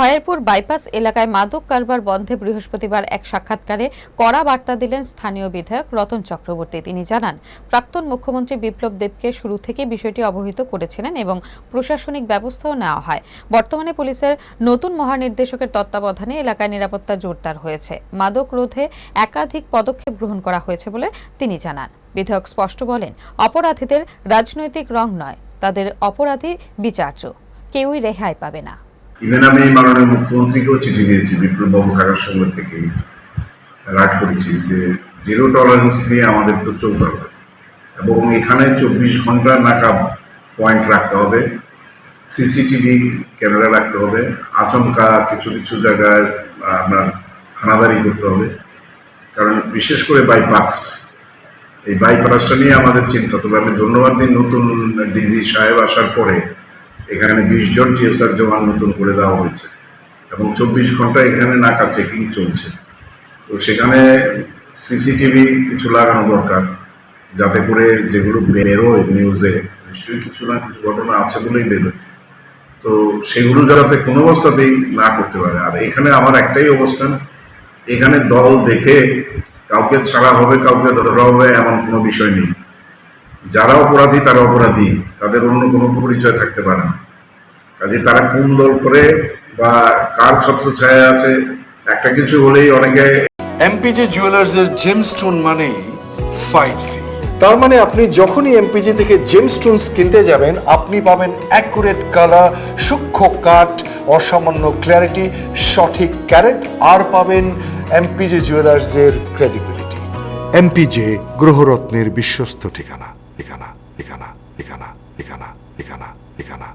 Khayerpur bypass এলাকায় মাদক কারবার বন্ধে বৃহস্পতিবার এক সাক্ষাৎকারে কড়া বার্তা দিলেন স্থানীয় বিধায়ক রতন চক্রবর্তী। তিনি জানান, প্রাক্তন মুখ্যমন্ত্রী বিপ্লব দেবকে শুরু থেকে বিষয়টি অবহিত করেছিলেন এবং প্রশাসনিক ব্যবস্থাও নেওয়া হয়। বর্তমানে পুলিশের নতুন মহানির্দেশকের তত্ত্বাবধানে এলাকায় নিরাপত্তা জোরদার হয়েছে। মাদক রোধে একাধিক পদক্ষেপ গ্রহণ করা হয়েছে বলে তিনি জানান। বিধায়ক স্পষ্ট বলেন, অপরাধীদের রাজনৈতিক রং নয়, তাদের অপরাধী বিচার্য কেউই রেহাই পাবে না। ইভেন আমি মাননীয় মুখ্যমন্ত্রীকেও চিঠি দিয়েছি, বিপ্লববাবু থাকার সময় থেকেই। রাট করেছি যে জিরো টলারেন্স নিয়ে আমাদের তো চলতে হবে। এবং এখানে চব্বিশ ঘণ্টা নাকা পয়েন্ট রাখতে হবে। সিসিটিভি ক্যামেরা রাখতে হবে। আচমকা কিছু কিছু জায়গায় আপনার হানাদারি করতে হবে। কারণ বিশেষ করে বাইপাস এই বাইপাসটা নিয়ে আমাদের চিন্তা। তবে আমি ধন্যবাদ দিই নতুন ডিজি সাহেব আসার পরে। এখানে বিশ জন টিএসআর জওয়ান নতুন করে দেওয়া হয়েছে এবং চব্বিশ ঘণ্টা এখানে নাকা চেকিং চলছে। তো সেখানে সিসিটিভি কিছু লাগানো দরকার, যাতে করে যেগুলো বেরোয় নিউজে নিশ্চয়ই কিছু না কিছু ঘটনা আছে বলেই বেরোয়। তো সেগুলো যাতে কোনো অবস্থাতেই না করতে পারে। আর এখানে আমার একটাই অবস্থান, এখানে দল দেখে কাউকে ছাড়া হবে, কাউকে ধরা হবে, এমন কোনো বিষয় নেই। যারা অপরাধী তারা অপরাধী। তাদের অন্য কোনো পরিচয় থাকতে পারে না। কাজে তারা কোন দল করে বা কার ছত্র ছায়া আছে একটা কিছু হলেই অনেকে এমপিজে জুয়েলার্সের জেমস্টোন মানেই ফাইভ সি তার মানে আপনি যখনই এমপিজি থেকে জেমস্টোনস কিনতে যাবেন আপনি পাবেন অ্যাকুরেট কালার সূক্ষ্ম কাট অসামান্য ক্ল্যারিটি সঠিক ক্যারেট আর পাবেন এমপিজে জুয়েলার্সের ক্রেডিবিলিটি এমপিজে গ্রহরত্নের বিশ্বস্ত ঠিকানা। এখানা এখানা এখানা এখানা এখানা এখানা